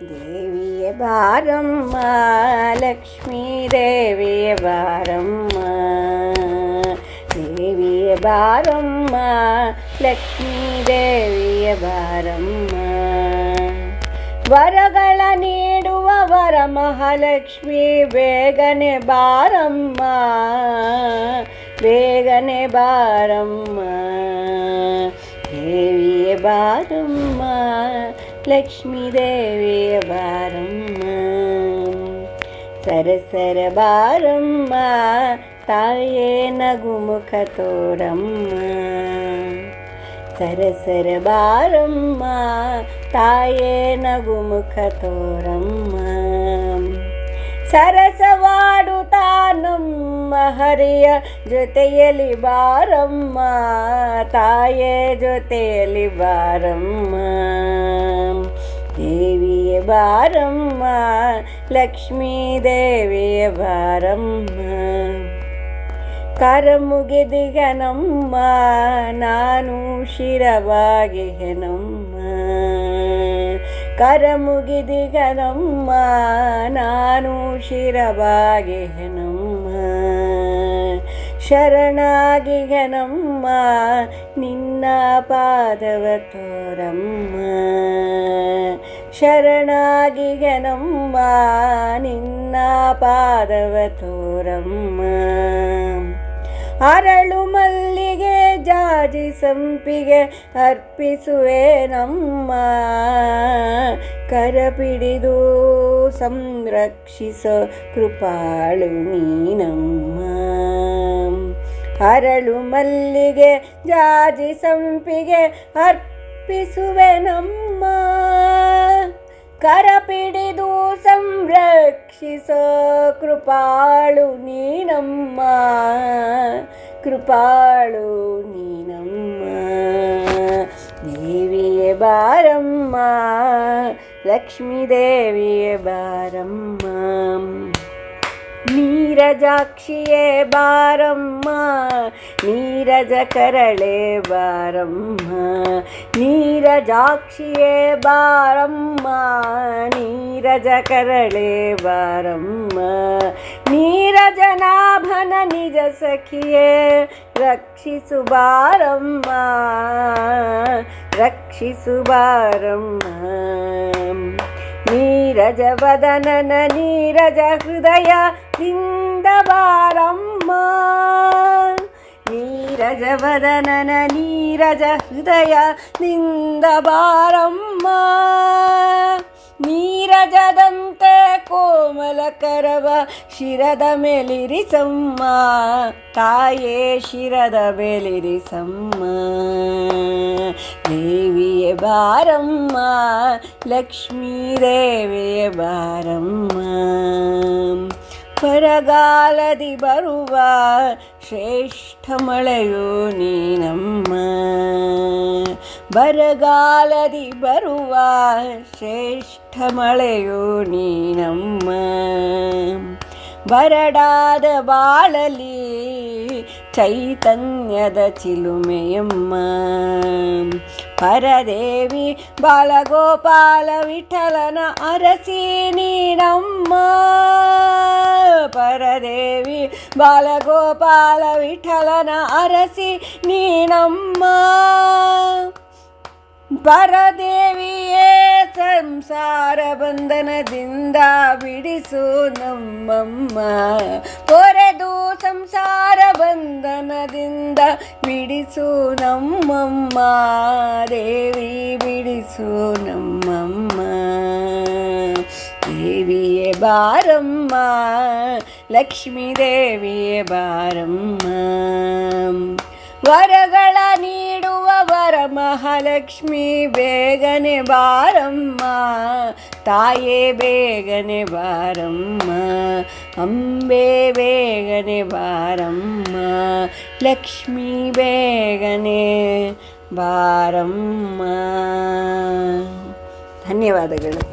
ದೇವಿಯ ಬಾರಮ್ಮ ಲಕ್ಷ್ಮೀ ದೇವಿಯ ಬಾರಮ್ಮ ದೇವಿಯ ಬಾರಮ್ಮ ಲಕ್ಷ್ಮೀ ದೇವಿಯ ಬಾರಮ್ಮ ವರಗಳ ನೀಡುವ ವರ ಮಹಾಲಕ್ಷ್ಮಿ ಬೇಗನೆ ಬಾರಮ್ಮ ಬೇಗನೆ ಬಾರಮ್ಮ ದೇವಿಯ ಬಾರಮ್ಮ ಲಕ್ಷ್ಮೀ ದೇವಿಯ ಬಾರಮ್ಮ ಸರಸರ ಬಾರಮ್ಮ ತಾಯೇ ನಗುಮುಖ ತೋರಮ್ಮ ಸರಸರ ಬಾರಮ್ಮ ತಾಯೇ ನಗುಮುಖ ತೋರಮ್ಮ ಸರಸವಾಡುತ್ತಾ ನಮ್ಮ ಹರಿಯ ಜೊತೆಯಲ್ಲಿ ಬಾರಮ್ಮ ತಾಯೇ ಜೊತೆಯಲ್ಲಿ ಬಾರಮ್ಮ ದೇವಿಯ ಬಾರಮ್ಮ ಲಕ್ಷ್ಮೀ ದೇವಿಯ ಬಾರಮ್ಮ ಕರ ಮುಗಿದಿಗನಮ್ಮ ನಾನು ಶಿರವಾಗಿಗನಮ್ಮ ಕರ ಮುಗಿದಿಗನಮ್ಮ ನಾನು ಶಿರವಾಗಿಗೆನಮ್ಮ ಶರಣಾಗಿಗನಮ್ಮ ನಿನ್ನ ಪಾದವ ತೋರಮ್ಮ. ಶರಣಾಗಿ ಹೆನಮ್ಮ ನಿನ್ನ ಪಾದವ ತೋರಮ್ಮ. ಅರಳು ಮಲ್ಲಿಗೆ, ಜಾಜಿ ಸಂಪಿಗೆ ಅರ್ಪಿಸುವೆ ನಮ್ಮ. ಕರಪಿಡಿದು ಸಂರಕ್ಷಿಸ ಕೃಪಾಳು ನೀನಮ್ಮ. ಅರಳು ಮಲ್ಲಿಗೆ, ಜಾಜಿ ಸಂಪಿಗೆ ಅರ್ಪಿಸುವೆ ನಮ್ಮ. ಕರಪಿಡಿದು ಸಂರಕ್ಷಿಸೋ ಕೃಪಾಳು ನೀನಮ್ಮ ಕೃಪಾಳು ನೀನಮ್ಮ ದೇವಿಯೇ ಬಾರಮ್ಮ ಲಕ್ಷ್ಮೀ ದೇವಿಯೇ ಬಾರಮ್ಮ ನೀರಜಾಕ್ಷಿಯೇ ಬಾರಮ್ಮ ನೀರಜ ಕರಳೆ ಬಾರಮ್ಮ, ನೀರಜಾಕ್ಷಿಯೇ ಬಾರಮ್ಮ ನೀರಜ ಕರಳೆ ಬಾರಮ್ಮ, ನೀರಜನಾಭನ ನಿಜ ಸಖಿಯೇ ರಕ್ಷಿಸು ಬಾರಮ್ಮ ರಕ್ಷಿಸು ಬಾರಮ್ಮ. నీరజవదనన నీరజ హృదయ దిందబారమ్మ నీరజవదనన నీరజ హృదయ దిందబారమ్మ నీరజద ಬಾರಮ್ಮ ನೀರಜದಂತೆ ಕೋಮಲ ಕರವ ಶಿರದ ಮೇಲಿರಿಸಮ್ಮ ತಾಯೇ ಶಿರದ ಮೇಲಿರಿಸಮ್ಮ ದೇವಿಯೇ ಬಾರಮ್ಮ ಲಕ್ಷ್ಮೀ ದೇವಿಯೇ ಬಾರಮ್ಮ ಬರಗಾಲದಿ ಬರುವ ಶ್ರೇಷ್ಠ ಮಳೆಯೋ ನೀನಮ್ಮ. ಬರಗಾಲದಿ ಬರುವ ಶ್ರೇಷ್ಠ ಮಳೆಯೋ ನೀನಮ್ಮ. ಬರಡಾದ ಬಾಳಲಿ ಚೈತನ್ಯದ ಚಿಲುಮೆಯಮ್ಮ ಪರದೇವಿ ಬಾಲಗೋಪಾಲ ವಿಠಲನ ಅರಸಿ ನೀನಮ್ಮ ಪರದೇವಿ ಬಾಲಗೋಪಾಲ ವಿಠಲನ ಅರಸಿ ನೀನಮ್ಮ ಪರದೇವಿಯೇ ಸಂಸಾರ ಬಂಧನದಿಂದ ಬಿಡಿಸು ನಮ್ಮಮ್ಮ ಪೊರೆದು ಸಂಸಾರ ಬಂಧನದಿಂದ ಬಿಡಿಸು ನಮ್ಮಮ್ಮ ದೇವಿ ಬಿಡಿಸು ನಮ್ಮಮ್ಮ ದೇವಿಯೇ ಬಾರಮ್ಮ ಲಕ್ಷ್ಮೀ ದೇವಿಯೇ ಬಾರಮ್ಮ ವರಗಳ ನೀಡುವ ವರ ಮಹಾಲಕ್ಷ್ಮಿ ಬೇಗನೆ ಬಾರಮ್ಮ ತಾಯೇ ಬೇಗನೆ ಬಾರಮ್ಮ ಅಂಬೆ ಬೇಗನೆ ಬಾರಮ್ಮ ಲಕ್ಷ್ಮೀ ಬೇಗನೆ ಬಾರಮ್ಮ ಧನ್ಯವಾದಗಳು